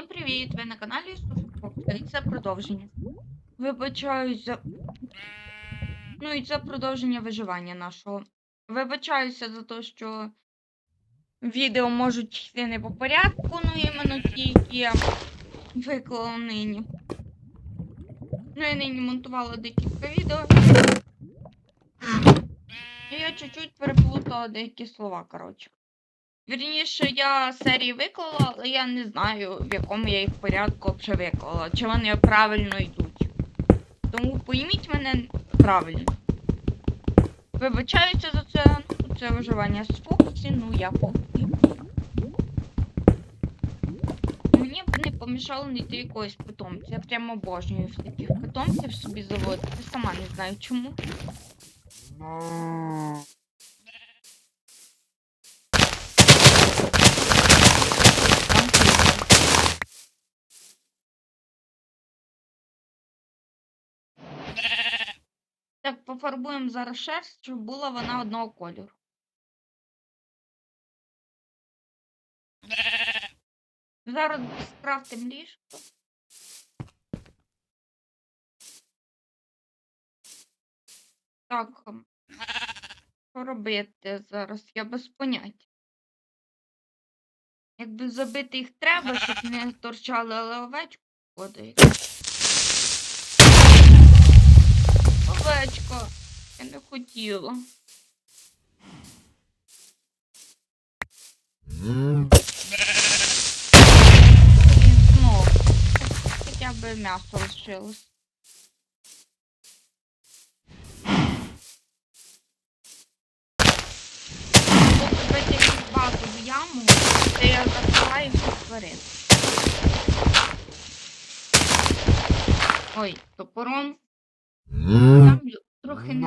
Всім привіт! Ви на каналі і це продовження. Вибачаюсь за. Ну і це продовження виживання нашого. Вибачаюся за те, що відео можуть йти не по порядку, ну іменно ті, які я виклала нині. Ну я нині монтувала декілька відео. І я чуть-чуть переплутала деякі слова, коротше. Вірніше, я серії виклала, але я не знаю, в якому я їх порядку вже виклала, чи вони правильно йдуть. Тому пойміть мене правильно. Вибачаюся за це, ну, це виживання з Фоксі, ну я Фоксі. Мені б не помішало знайти якогось питомця. Я прямо обожнюю таких питомців собі заводити. Сама не знаю чому. Там прикольно. Так, пофарбуємо зараз шерсть, щоб була вона одного кольору. Зараз скрафтим ліжко. Так. ем, Що робити зараз? Я без поняття. Якби забити їх треба, щоб не торчали, але овечку ходить. Овечко, я не хотіла. Знов. Хоча б м'ясо лишилось. Якусь базову яму, де я закриваю всіх тварин. Ой, топором. Там трохи не.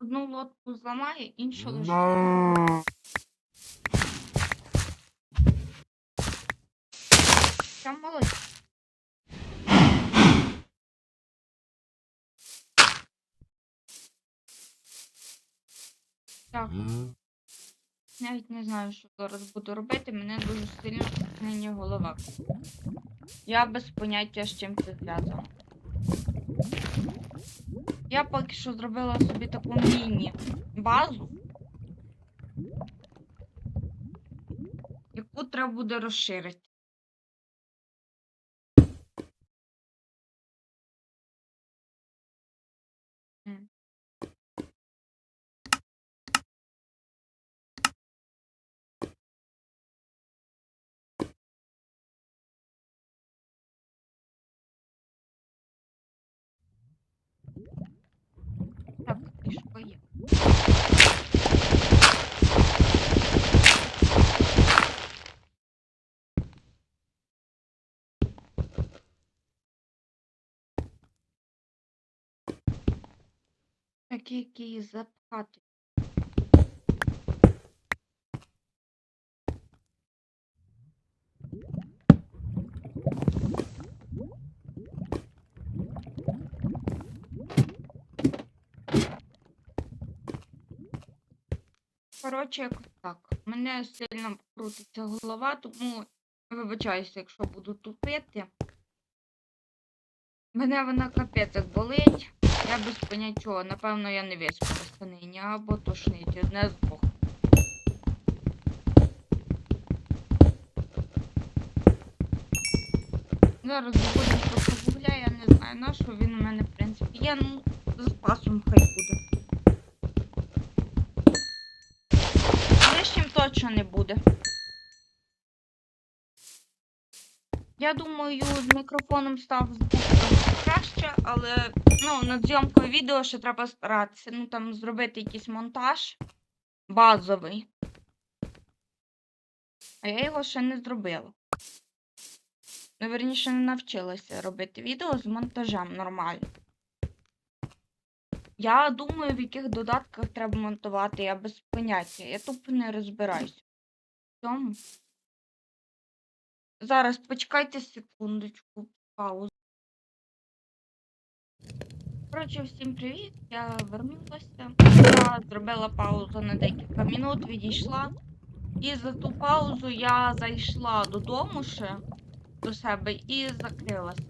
Одну лодку зламає, іншу лише. Там молодець. Так, навіть не знаю, що зараз буду робити. Мене дуже сильно нині голова. Я без поняття з чим це зв'язано. Я поки що зробила собі таку міні-базу, яку треба буде розширити. Так, ліжко є. Які запхати. Коротше, якось так. Мене сильно крутиться голова, тому вибачаюся, якщо буду тупити. Мене вона капець як болить. Я без поняття. Напевно, я не виспалася нині, або тошнить, одне з двох. Зараз заходимо трохи вугля, я не знаю на що він у мене, в принципі, є, ну, запасом хай буде. Точно не буде. Я думаю, з мікрофоном став краще, але ну, над зйомкою відео ще треба старатися. Ну там зробити якийсь монтаж базовий. А я його ще не зробила. Ну, верніше, не навчилася робити відео з монтажем нормально. Я думаю, в яких додатках треба монтувати, я без поняття. Я тупо не розбираюся. В цьому. Зараз почекайте секундочку, паузу. Коротше, всім привіт. Я вернулася. Я зробила паузу на декілька минут, відійшла. І за ту паузу я зайшла додому ще до себе і закрилася.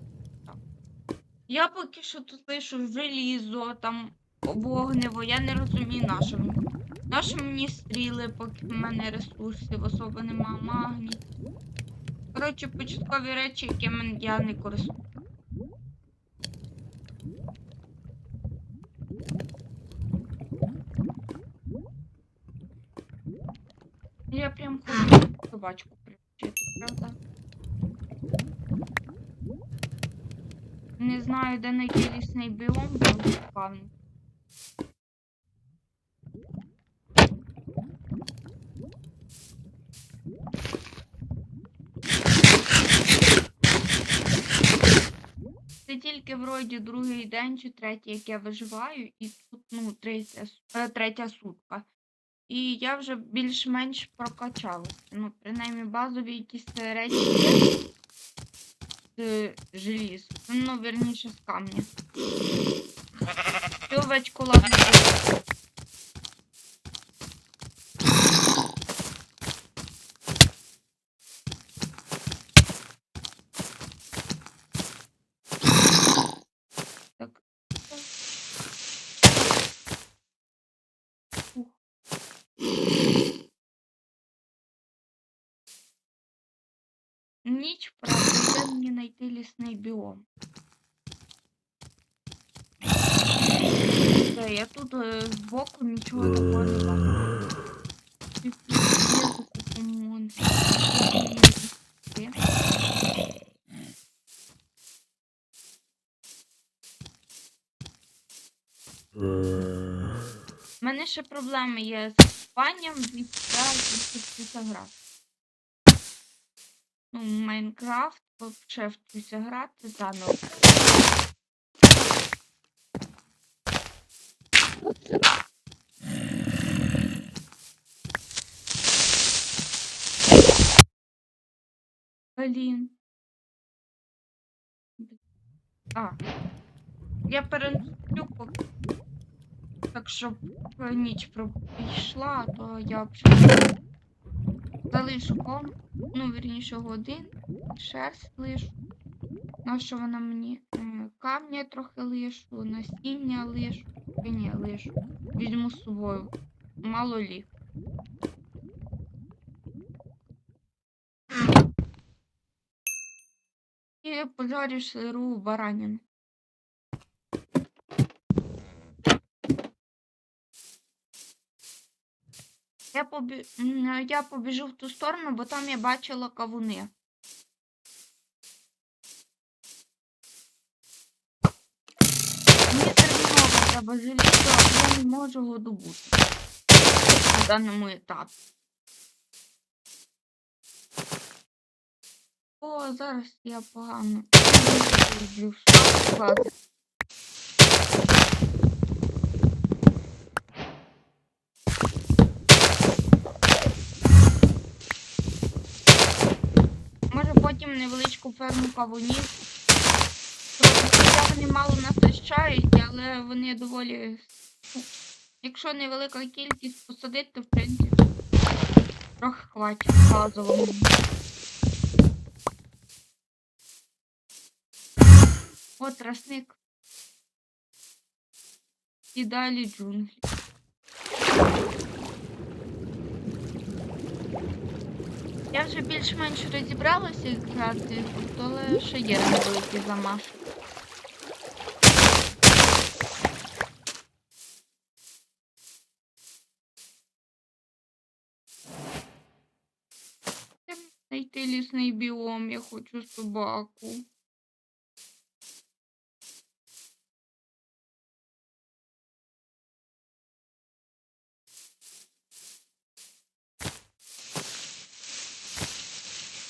Я поки що тут лишу желізо, там вогнево, я не розумію на що мені. Стріли, поки в мене ресурсів особо нема, магній. Коротше, початкові речі, якими я не користуюсь. Я прям хочу собачку привчити, правда? Не знаю, де знайти лісний біом, бо спавню. Це тільки вроді другий день чи третій, як я виживаю, і тут ну третя, е, третя сутка. І я вже більш-менш прокачалася. Ну, принаймні базові якісь речі є з е, желіз. Ну, верніше з камня. Цю овечку ладно. буде. Так. Ух. Ніч, правда, де мені знайти лісний біом. Все, я тут е, збоку нічого такого не бачу. У мене ще проблеми є з спанням від 200 грати. Ну, Майнкрафт вообще вчуся грати заново. Блін. А. Я перенесу. Так щоб ніч пройшла, то я залишу ком, ну, вірніше годин, шерсть лишу. На що вона мені? Камня трохи лишу, насіння лишу. Е, Ні, лишу. Візьму з собою. Мало лі. І пожарю сиру баранину. Я, побі... я побіжу в ту сторону, бо там я бачила кавуни. Треба я не можу його добути на даному етапі. О, зараз я погано. Може потім невеличку ферму кавунів. Хоча вони мало насищають, але вони доволі. ну, Якщо невелика кількість посадити, то в принципі трохи хватить базового. От тростник. І далі джунглі. Я вже більш-менш розібралася грати, але ще є невеликий замаш. Де Знайти лісний біом, я хочу собаку.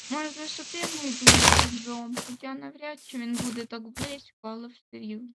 Знайду лісний біом, хоча навряд чи він буде так близько, але все рівно.